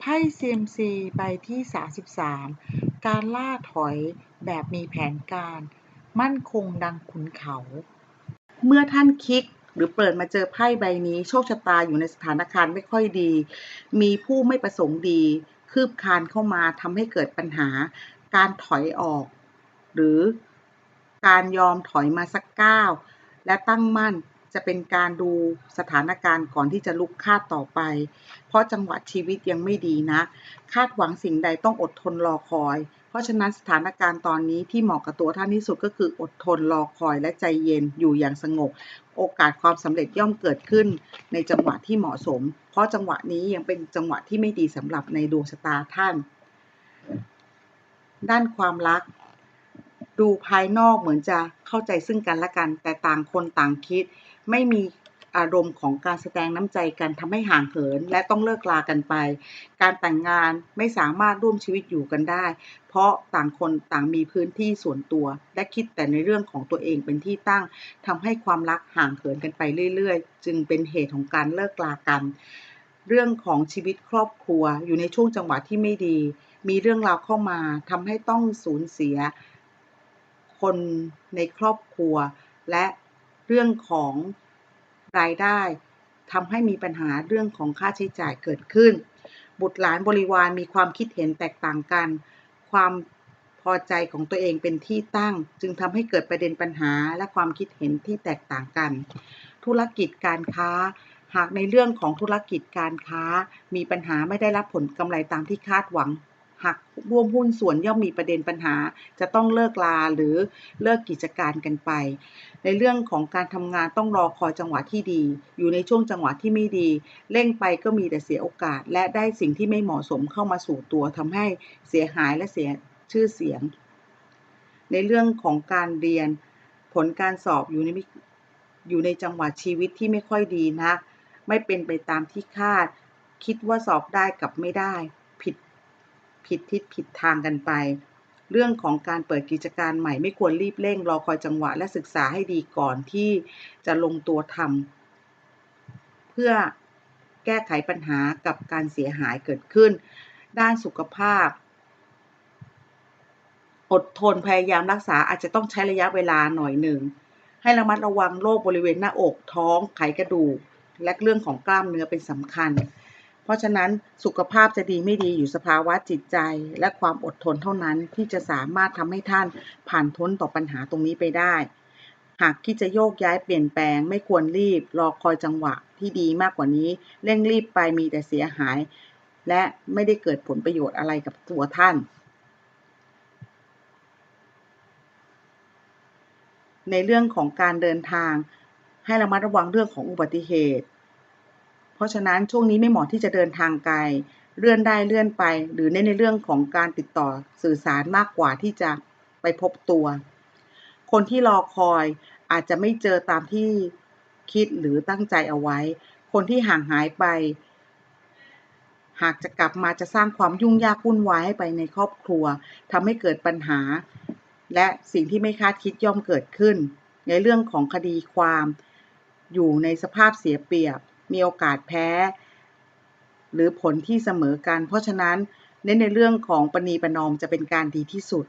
ไพ่เซียมซีใบที่ 33 การล่าถอยแบบมีแผนการ มั่นคงดังขุนเขา เมื่อท่านคลิกหรือเปิดมาเจอไพ่ใบนี้ โชคชะตาอยู่ในสถานการณ์ไม่ค่อยดี มีผู้ไม่ประสงค์ดี คืบคานเข้ามาทำให้เกิดปัญหา การถอยออก หรือการยอมถอยมาสักก้าวและตั้งมั่น จะเป็นการดูสถานการณ์ก่อนที่จะลุกคาดต่อไป เพราะจังหวะชีวิตยังไม่ดีนะ คาดหวังสิ่งใดต้องอดทนรอคอย เพราะฉะนั้นสถานการณ์ตอนนี้ที่เหมาะกับตัวท่านที่สุดก็คืออดทนรอคอยและใจเย็นอยู่อย่างสงบ โอกาสความสำเร็จย่อมเกิดขึ้นในจังหวะที่เหมาะสม เพราะจังหวะนี้ยังเป็นจังหวะที่ไม่ดีสำหรับในดวงชะตาท่าน ด้านความรักดูภายนอกเหมือนจะเข้าใจซึ่งกันและกัน แต่ต่างคนต่างคิด ไม่มีอารมณ์ของการแสดงน้ำใจกันทำให้ห่างเหิน และต้องเลิกลากันไป การแต่งงานไม่สามารถร่วมชีวิตอยู่กันได้ เพราะต่างคนต่างมีพื้นที่ส่วนตัว และคิดแต่ในเรื่องของตัวเองเป็นที่ตั้งทำให้ความรักห่างเหินกันไปเรื่อยๆ จึงเป็นเหตุของการเลิกลากัน เรื่องของชีวิตครอบครัวอยู่ในช่วงจังหวะที่ไม่ดี มีเรื่องราวเข้ามาทำให้ต้องสูญเสีย คนในครอบครัวและ เรื่องของรายได้ทำให้มีปัญหาเรื่องของค่าใช้จ่ายเกิดขึ้น บุตรหลานบริวารมีความคิดเห็นแตกต่างกัน ความพอใจของตัวเองเป็นที่ตั้ง จึงทำให้เกิดประเด็นปัญหาและความคิดเห็นที่แตกต่างกัน ธุรกิจการค้า หากในเรื่องของธุรกิจการค้า มีปัญหาไม่ได้รับผลกำไรตามที่คาดหวัง หากร่วมหุ้นส่วนย่อมมีประเด็นปัญหา จะต้องเลิกลาหรือเลิกกิจการกันไป ในเรื่องของการทำงานต้องรอคอยจังหวะที่ดี อยู่ในช่วงจังหวะที่ไม่ดี เร่งไปก็มีแต่เสียโอกาส และได้สิ่งที่ไม่เหมาะสมเข้ามาสู่ตัวทำให้เสียหายและเสียชื่อเสียง ในเรื่องของการเรียน ผลการสอบอยู่ในอยู่ในจังหวะชีวิตที่ไม่ค่อยดีนักไม่เป็นไปตามที่คาด คิดว่าสอบได้กับไม่ได้ ผิดทิศผิดทางกันไป เรื่องของการเปิดกิจการใหม่ไม่ควรรีบเร่ง รอคอยจังหวะและศึกษาให้ดีก่อนที่จะลงตัวทำเพื่อแก้ไขปัญหากับการเสียหายเกิดขึ้น ด้านสุขภาพ อดทนพยายามรักษาอาจจะต้องใช้ระยะเวลาหน่อยหนึ่ง ให้ระมัดระวังโรคบริเวณหน้าอกท้องไขกระดูก และเรื่องของกล้ามเนื้อเป็นสำคัญ ราะฉะนั้นสุขภาพจะดีไม่ดีอยู่สภาวะจิตใจ และความอดทนเท่านั้นที่จะสามารถทำให้ท่านผ่านพ้นต่อปัญหาตรงนี้ไปได้ หากคิดจะโยกย้ายเปลี่ยนแปลง ไม่ควรรีบ รอคอยจังหวะที่ดีมากกว่านี้ เร่งรีบไปมีแต่เสียหาย และไม่ได้เกิดผลประโยชน์อะไรกับตัวท่าน ในเรื่องของการเดินทางให้ระมัดระวังเรื่องของอุบัติเหตุ เพราะฉะนั้นช่วงนี้ไม่เหมาะที่จะเดินทางไกล เลื่อนได้เลื่อนไป หรือเน้นในเรื่องของการติดต่อสื่อสารมากกว่าที่จะไปพบตัว คนที่รอคอยอาจจะไม่เจอตามที่คิดหรือตั้งใจเอาไว้ คนที่ห่างหายไป หากจะกลับมาจะสร้างความยุ่งยากวุ่นวายให้ไปในครอบครัวทำให้เกิดปัญหา และสิ่งที่ไม่คาดคิดย่อมเกิดขึ้น ในเรื่องของคดีความ อยู่ในสภาพเสียเปรียบ มีโอกาสแพ้ หรือผลที่เสมอกัน เพราะฉะนั้นเน้นในเรื่องของปณีประนอมจะเป็นการดีที่สุด